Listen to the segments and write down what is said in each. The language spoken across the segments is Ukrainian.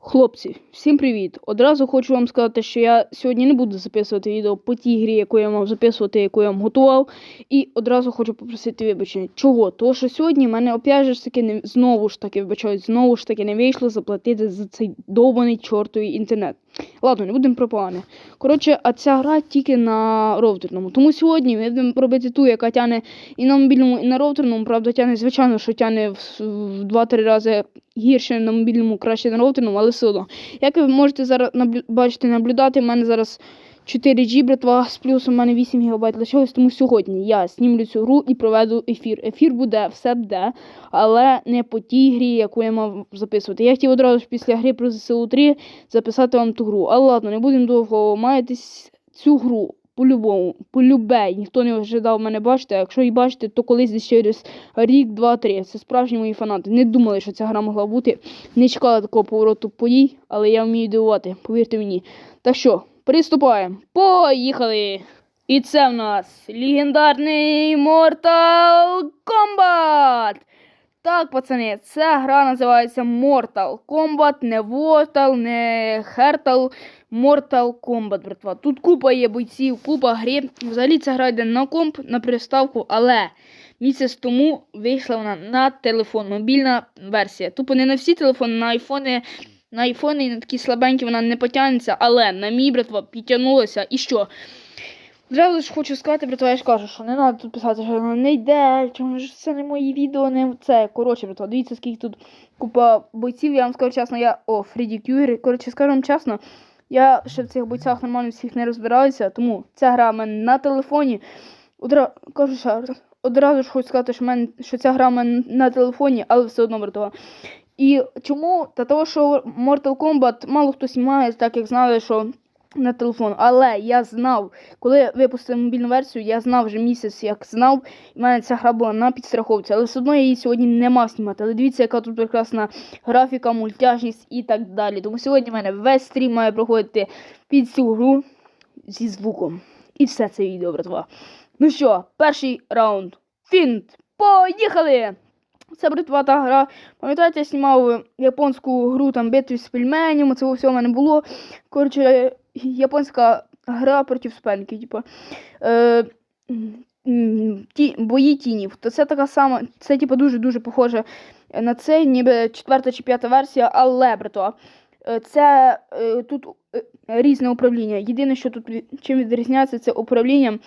Хлопці, всім привіт! Одразу хочу вам сказати, що я сьогодні не буду записувати відео по тій грі, яку я мав записувати, яку я вам готував. І одразу хочу попросити вибачення. Чого? Тому що сьогодні в мене опять же таки не знову ж таки вибачаю, знову ж таки не вийшло заплатити за цей довбаний чортовий інтернет. Ладно, не будемо про погане. Коротше, а ця гра тільки на роутерному. Тому сьогодні ми будемо робити ту, яка тягне і на мобільному, і на роутерному. Правда, тягне, звичайно, що тягне в, в 2-3 рази гірше на мобільному, краще на роутерному, але все одно. Як ви можете зараз бачити, наблюдати, в мене зараз 4G, братва, з плюсом у мене 8 ГБ лишилось, тому сьогодні я знімлю цю гру і проведу ефір. Ефір буде, все буде, але не по тій грі, яку я мав записувати. Я хотів одразу ж після гри про ЗСУ 3 записати вам ту гру. Але ладно, не будемо довго маєтесь цю гру. По-любому, полюбе, ніхто не ожидав мене бачити. Якщо і бачите, то колись десь через рік, два, три. Це справжні мої фанати. Не думали, що ця гра могла бути. Не чекали такого повороту подій, але я вмію дивувати, повірте мені. Так що, приступаємо. Поїхали! І це в нас легендарний Mortal Kombat! Так, пацани, ця гра називається Mortal Kombat, не Mortal, не Hertal, Mortal Kombat, братва. Тут купа є бойців, купа грі. Взагалі ця гра йде на комп, на приставку, але місяць тому вийшла вона на телефон, мобільна версія. Тупо не на всі телефони, на айфони. На айфони і на такі слабенькі вона не потягнеться, але на мій братва підтягнулася. І що? Зразу ж хочу сказати, братва, я ж кажу, що не треба тут писати, що не йде, чому ж це не мої відео, не це. Коротше, братва, дивіться, скільки тут купа бойців. Я вам скажу чесно, я. О, Фредді Кюрі. Коротше, скажу вам чесно, я ще в цих бойцях нормально всіх не розбираюся, тому ця гра в мене на телефоні. Одра... Кажу ще раз, одразу ж хочу сказати, що, в мене... що ця гра в мене на телефоні, але все одно, братва. І чому? Та того, що Mortal Kombat мало хто знімає, так як знали, що на телефон. Але я знав, коли випустили мобільну версію, я знав вже місяць, як знав, в мене ця гра була на підстраховці. Але все одно я її сьогодні не мав знімати. Але дивіться, яка тут прекрасна графіка, мультяжність і так далі. Тому сьогодні в мене весь стрім має проходити під цю гру зі звуком. І все це відео, братва. Ну що, перший раунд. Фінт. Поїхали! Це братва та гра. Пам'ятаєте, я знімав японську гру там битві з пельменями, це все в мене було. Коротше, японська гра проти спенки, типу. Е, ті, бої тінів. То це така сама, це типу дуже-дуже похоже на це, ніби четверта чи п'ята версія, але братва. е, Це е, тут е, різне управління. Єдине, що тут чим відрізняється, це управлінням.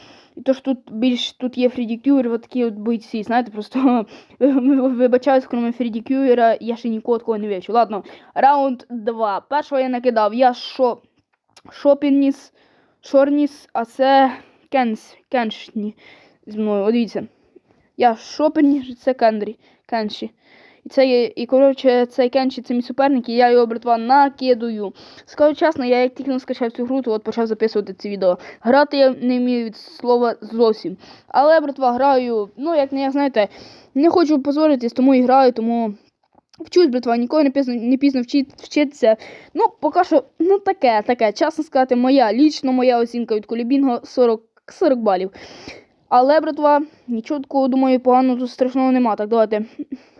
То, що тут більш тут є Фредді Кюр, от такі от бойці, знаєте, просто вибачаюсь, крім Фредді Кюра, я ще нікого такого не вивчу. Ладно, раунд 2. Першого я накидав, я шо, шопініс, шорніс, а це кенс, кеншні зі мною. От дивіться. Я шопініс, це кендрі, кенші. І це є, і коротше, цей Кенші, це мій суперник, і я його братва накидую. Скажу чесно, я як тільки скачав цю гру, то от почав записувати це відео. Грати я не вмію від слова зовсім. Але, братва, граю, ну, як не як знаєте, не хочу позоритись, тому і граю, тому вчусь, братва, ніколи не пізно, не пізно вчи, вчитися. Ну, поки що, ну таке, таке. Чесно сказати, моя, лічно моя оцінка від Колібінго 40, 40 балів. Але, братва, нічого такого, думаю, поганого тут страшного нема. Так, давайте.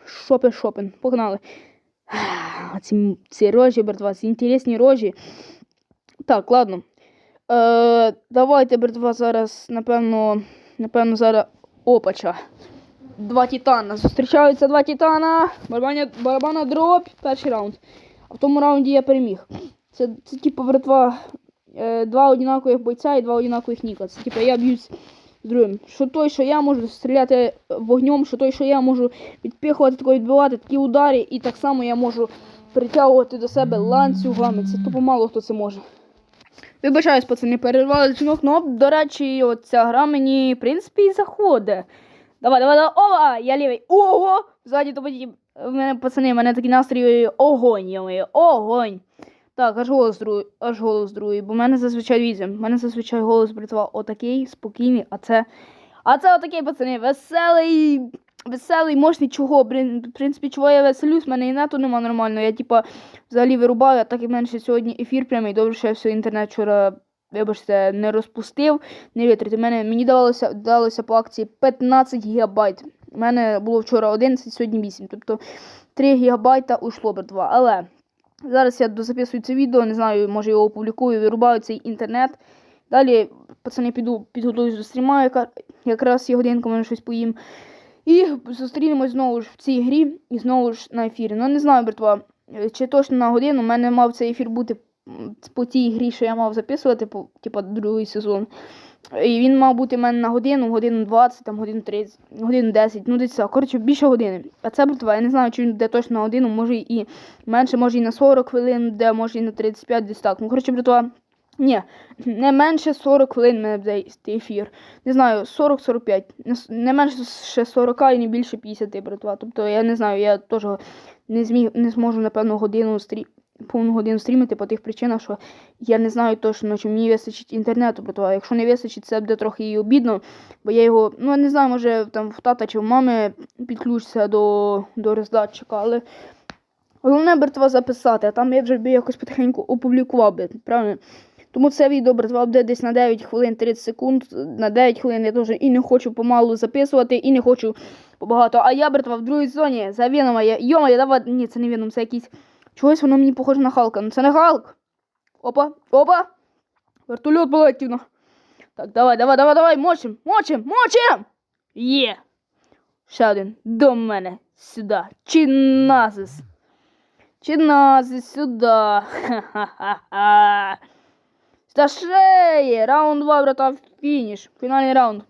Шопен, шопен. Погнали. Ці, ці рожі, братва, ці інтересні рожі. Так, ладно. Е, давайте, братва, зараз, напевно, напевно, зараз опача. Два титана. Зустрічаються два титана. Барабаня, барабана дроп. Перший раунд. А в тому раунді я переміг. Це, це типу, братва, е, два однакових бойця і два однакових ніка. Це типу я б'юсь з другим. Що той, що я можу стріляти вогнем, що той, що я можу відпихувати, тако відбивати такі удари, і так само я можу притягувати до себе ланцюгами. Це тупо мало хто це може. Вибачаюсь, пацани, перервали дзвінок, ну, до речі, от ця гра мені, в принципі, і заходить. Давай, давай, давай, ова, я лівий. Ого! Ззаді то потім. В мене, пацани, в мене такий настрій огонь, я огонь. Так, аж голос другий, аж голос другий, бо в мене зазвичай дивіться, в мене зазвичай голос братва отакий, спокійний, а це. А це отакий, пацани, веселий, веселий, мощний, чого, блін, в принципі, чого я веселюсь, в мене і нету нема нормально. Я типа взагалі вирубаю, а так мене ще сьогодні ефір прямий, добре, що я все інтернет вчора, вибачте, не розпустив, не витратив. Мене мені давалося, давалося по акції 15 гігабайт. У мене було вчора 11, сьогодні 8. Тобто 3 гігабайта уйшло братва. Але Зараз я дозаписую це відео, не знаю, може його опублікую, вирубаю цей інтернет. Далі, пацани, піду підготуюсь до стріма, яка, якраз є годинка, може щось поїм. І зустрінемось знову ж в цій грі і знову ж на ефірі. Ну не знаю, братва, чи точно на годину. У мене мав цей ефір бути по тій грі, що я мав записувати, по, типа другий сезон. І він мав бути в мене на годину, годину 20, там годину 30, годину 10, ну десь так. Коротше, більше години. А це братва, я не знаю, чи він де точно на годину, може і менше, може і на 40 хвилин, де може і на 35, десь так. Ну, коротше, братва, ні, не менше 40 хвилин мене буде цей ефір. Не знаю, 40-45. Не, не менше ще 40 і не більше 50, братва. Тобто, я не знаю, я теж не зміг, не зможу, напевно, годину стрі... повну годину стрімити по тих причинах, що я не знаю точно, чи мені вистачить інтернету, братва. Якщо не вистачить, це буде трохи і обідно, бо я його, ну я не знаю, може там в тата чи в мами підключиться до, до роздатчика, але головне, братва, записати, а там я вже би якось потихеньку опублікував би, правильно? Тому це відео, братва, буде десь на 9 хвилин 30 секунд. На 9 хвилин я теж і не хочу помалу записувати, і не хочу побагато. А я, братва, в другій зоні за Венома. Я... Йома, давай. Ні, це не Веном, це якийсь. Чогось воно мені похоже на Халка. Ну це не Халк. Опа, опа. Вертольот полетів. на. Так, давай, давай, давай, давай, мочим, мочим, мочим! Є. Ще один. До мене. Сюди. Чиназис. Чиназис, сюди. Ха-ха-ха. Та шеє! Раунд 2, брата, фініш. Фінальний раунд.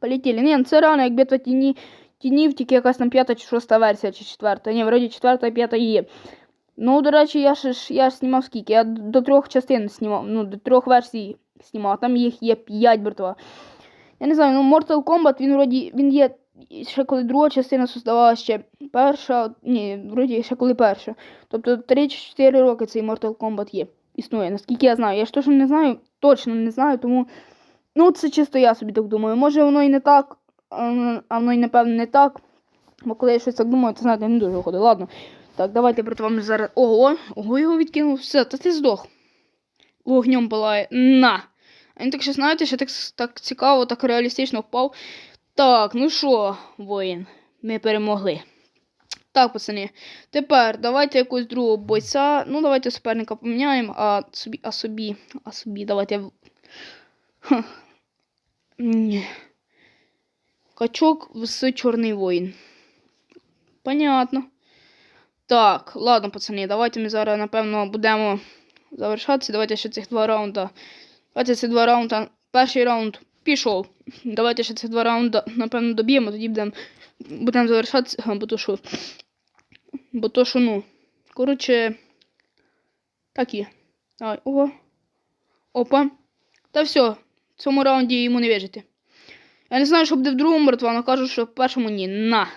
Полетіли. Ні, ну це реально, як битва тіні, тінів, тільки якась там п'ята чи шоста версія, чи четверта. Ні, вроді четверта і п'ята є. Ну, до речі, я ж я ж знімав скільки. Я до трьох частин знімав, ну, до трьох версій знімав, там їх є п'ять, братва. Я не знаю, ну Mortal Kombat, він вроді, він є. Ще коли друга частина создавалася ще перша, ні, вроді ще коли перша. Тобто 3-4 роки цей Mortal Kombat є існує, наскільки я знаю. Я ж точно не знаю, точно не знаю, тому. Ну, це чисто я собі так думаю. Може воно і не так, а воно і напевно не так. Бо коли я щось так думаю, то знаєте, не дуже виходить. Ладно. Так, давайте проти вам зараз. Ого, ого, його відкинув. Все, та ти здох. Вогнем палає. На! А він так ще, знаєте, ще так, так цікаво, так реалістично впав. Так, ну що, воїн, ми перемогли. Так, пацани. Тепер давайте якогось другого бойця. Ну, давайте суперника поміняємо, а собі, а собі, а собі, давайте. Ні. Качок вс чорний воїн. Понятно. Так, ладно, пацани, давайте ми зараз, напевно, будемо завершатися. Давайте ще цих два раунда. Давайте ці два раунда. Перший раунд пішов. Давайте ще цих два раунда, напевно, доб'ємо, тоді будемо будемо завершатися, бо то що. Бо то що, ну. Коротше. Так є. Давай, ого. Опа. Та все. В цьому раунді йому не вижити. Я не знаю, що буде в другому братва, але кажу, що в першому ні. На.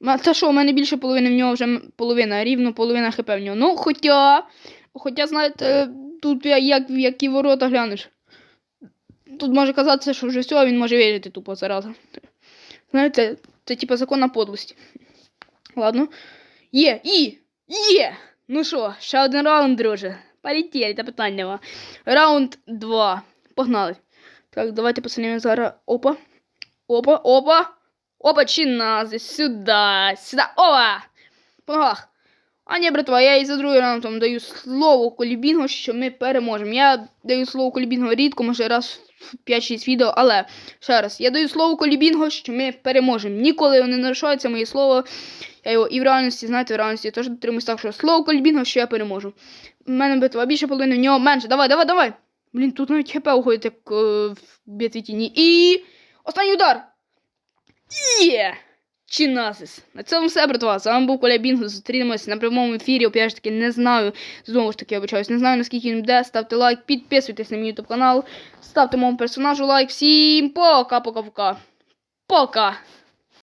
Та що, у мене більше половини в нього вже половина, рівно половина хп в нього. Ну, хоча. Хоча, знаєте, тут як в які ворота глянеш. Тут може казатися, що вже все, він може вижити тупо зараза. Знаєте, це типа закон подлості. Ладно. Є, і! Є! Ну що, ще один раунд, друже. Полетіли, та питань нема. Раунд 2. Погнали. Так, давайте пацани зараз. Опа. Опа, опа. Опа, чинази. Сюди. Сюди. Опа! По ногах. А ні, братва, я і за другий раунд даю слово Колібінгу, що ми переможемо. Я даю слово Колібінгу рідко, може раз в 5-6 відео, але ще раз, я даю слово Колібінгу, що ми переможемо. Ніколи не нарушається моє слово. Я його і в реальності, знаєте, в реальності теж дотримуюсь так, що слово Колібінгу, що я переможу. У мене битва більше половини, в нього менше. Давай, давай, давай. Блін, тут навіть хп уходить, як е, в битві тіні. І. Останній удар! Є! Чінасис! На цьому все, братва. З вами був Коля Бінго. Зустрінемось на прямому ефірі. Опять ж таки, не знаю. Знову ж таки, обичаюсь, не знаю, наскільки він буде. Ставте лайк, підписуйтесь на мій ютуб канал. Ставте моєму персонажу лайк. Всім пока-пока-пока. Пока!